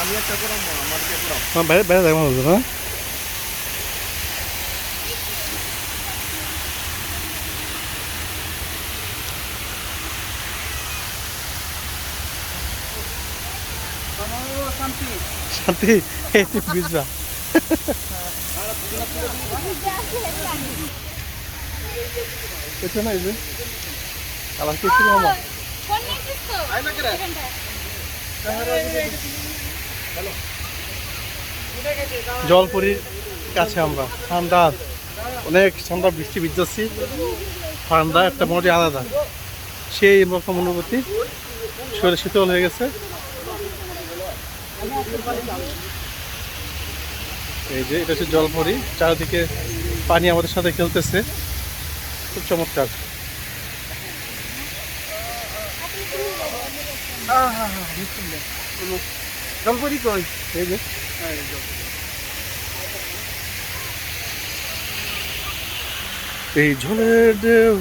আমি একটা করাম আমার কে করাম হ্যাঁ বাইরে বাইরে যাব না? শান্তি। বুঝবা। কাছে আমরা, ঠান্ডা, অনেক ঠান্ডা বৃষ্টি বিদ্যাচ্ছি ঠান্ডা একটা মোটামুটি আলাদা। সেই রকম অনুভূতি, শরীর শীতল হয়ে গেছে। এই যে এটা হচ্ছে জলপরি চারিদিকে পানি আমাদের সাথে খেলতেছে। খুব চমৎকার। জলপরি কই? এই যে। এই ঝোলের ঢেউ